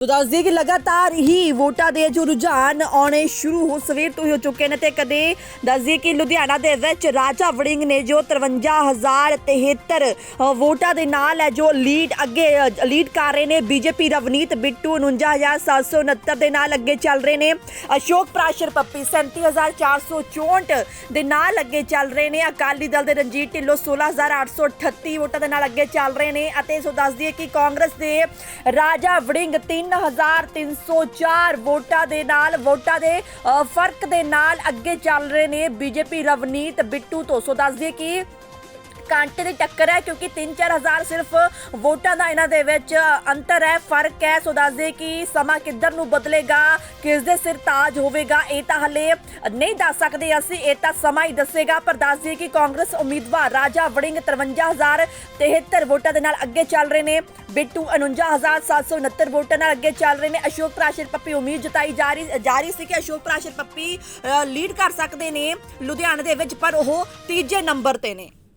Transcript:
ਤੋ ਦੱਸ ਦਈਏ ਕਿ ਲਗਾਤਾਰ ਹੀ ਵੋਟਾਂ ਦੇ ਜੋ ਰੁਝਾਨ ਆਉਣੇ ਸ਼ੁਰੂ ਹੋ ਸਵੇਰ ਤੋਂ ਹੀ ਹੋ ਚੁੱਕੇ ਨੇ ਤੇ ਕਦੇ ਦੱਸ ਦਈਏ ਕਿ ਲੁਧਿਆਣਾ ਦੇ ਵਿੱਚ ਰਾਜਾ ਵੜਿੰਗ ਨੇ ਜੋ 53073 ਅ, ਵੋਟਾਂ ਦੇ ਨਾਲ ਹੈ ਜੋ ਲੀਡ ਅੱਗੇ ਲੀਡ ਕਰ ਰਹੇ ਨੇ ਬੀਜੇਪੀ ਰਵਨੀਤ ਬਿੱਟੂ 49769 ਦੇ ਨਾਲ ਅੱਗੇ ਚੱਲ ਰਹੇ ਨੇ। ਅਸ਼ੋਕ ਪ੍ਰਾਸ਼ਰ ਪੱਪੀ 37464 ਦੇ ਨਾਲ ਅੱਗੇ ਚੱਲ ਰਹੇ ਨੇ। ਅਕਾਲੀ ਦਲ ਦੇ ਰਣਜੀਤ ਢਿੱਲੋਂ 16838 ਵੋਟਾਂ ਦੇ ਨਾਲ ਅੱਗੇ ਚੱਲ ਰਹੇ ਨੇ ਅਤੇ ਸੋ ਦੱਸ ਦਈਏ ਕਿ ਕਾਂਗਰਸ ਦੇ ਰਾਜਾ ਵੜਿੰਗ 3304 ਵੋਟਾਂ ਦੇ ਨਾਲ ਵੋਟਾਂ ਦੇ ਅ, ਫ਼ਰਕ ਦੇ ਨਾਲ ਅੱਗੇ ਚੱਲ ਰਹੇ ਨੇ ਬੀਜੇਪੀ ਰਵਨੀਤ ਬਿੱਟੂ ਤੋਂ। ਸੋ ਦੱਸ ਦਈਏ ਕਿ ਕਾਂਟੇ ਦੀ ਟੱਕਰ ਹੈ, ਕਿਉਂਕਿ 3-4000 ਸਿਰਫ ਵੋਟਾਂ ਦਾ ਇਹਨਾਂ ਦੇ ਵਿੱਚ ਅੰਤਰ ਹੈ, ਫ਼ਰਕ ਹੈ। ਸੋ ਦੱਸਦੇ ਕਿ ਸਮਾਂ ਕਿੱਧਰ ਨੂੰ ਬਦਲੇਗਾ, ਕਿਸ ਦੇ ਸਿਰ ਤਾਜ ਹੋਵੇਗਾ, ਇਹ ਤਾਂ ਹਲੇ ਨਹੀਂ ਦੱਸ ਸਕਦੇ ਅਸੀਂ, ਇਹ ਤਾਂ ਸਮਾਂ ਹੀ ਦੱਸੇਗਾ। ਪਰ ਦੱਸ ਕਿ ਕਾਂਗਰਸ ਉਮੀਦਵਾਰ ਰਾਜਾ ਵੜਿੰਗ 53073 ਵੋਟਾਂ ਦੇ ਨਾਲ ਅੱਗੇ ਚੱਲ ਰਹੇ ਨੇ। ਬਿੱਟੂ 49769 ਵੋਟਾਂ ਨਾਲ ਅੱਗੇ ਚੱਲ ਰਹੇ ਨੇ। ਅਸ਼ੋਕ ਪ੍ਰਾਸ਼ਰ ਪੱਪੀ ਉਮੀਦ ਜਤਾਈ ਜਾ ਰਹੀ ਜਾ ਰਹੀ ਸੀ ਕਿ ਅਸ਼ੋਕ ਪ੍ਰਾਸ਼ਰ ਪੱਪੀ ਲੀਡ ਕਰ ਸਕਦੇ ਨੇ ਲੁਧਿਆਣੇ ਦੇ ਵਿੱਚ, ਪਰ ਉਹ ਤੀਜੇ ਨੰਬਰ ਤੇ ਨੇ।